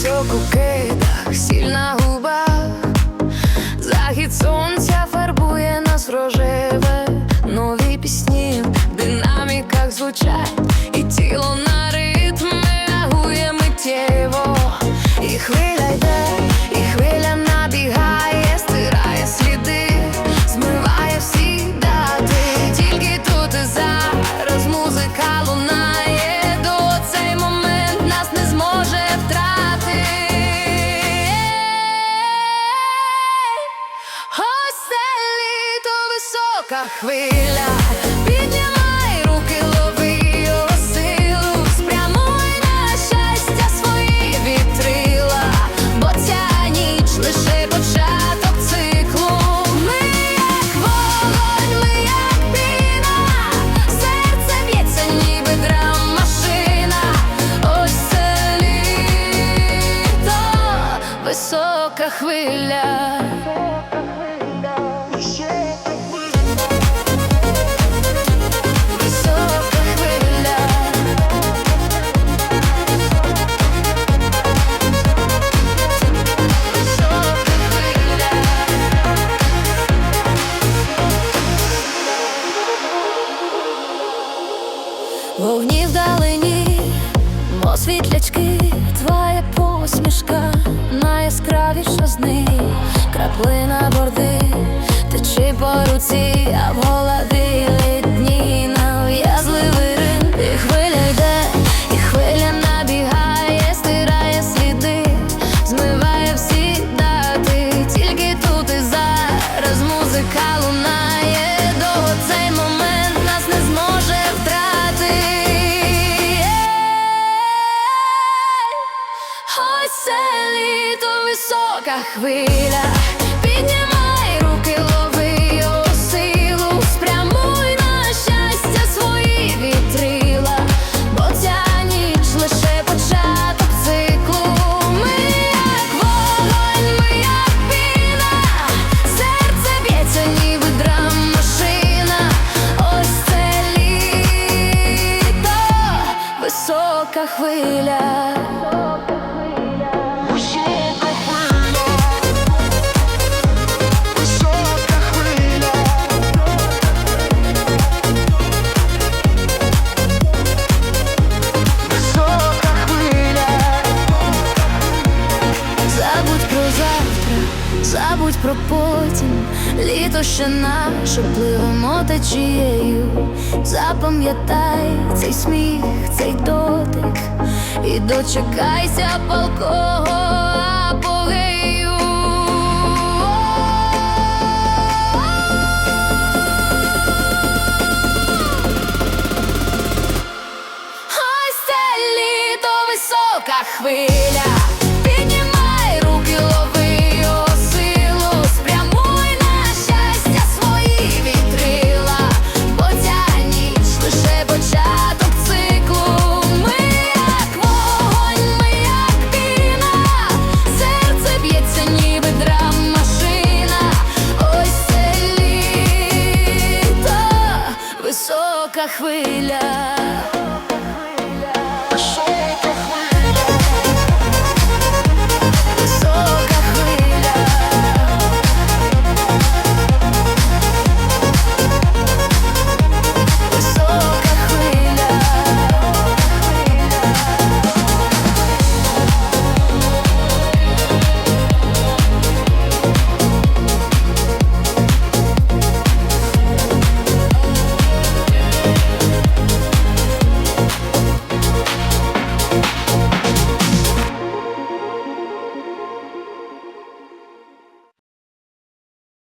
пісок у кидах, сіль на губах, захід сонця фарбує нас рожеве, нові пісні в динаміках звучать, і тіло на висока хвиля, піднімай руки, лови його силу, спрямуй на щастя свої вітрила, бо ця ніч лише початок циклу. Ми як вогонь, ми як піна, серце б'ється, ніби драм-машина. Ось це літо, висока хвиля. Краплина борди, течи по руці, а в голові літні нав'язливий рин, і хвиля йде, і хвиля набігає, стирає сліди, змиває всі дати, тільки тут і зараз музика лунає, довго цей момент нас не зможе втрати. Ось це літо висока хвиля, спрямуй на щастя свої вітрила, бо ця ніч лише початок циклу. Ми піна, серце б'ється, ніби драм-машина. Ось це літо, висока хвиля. Забудь про потім, літо ще наше пливемо течією. Запам'ятай цей сміх, цей дотик, і дочекайся висока хвиля. хвиля.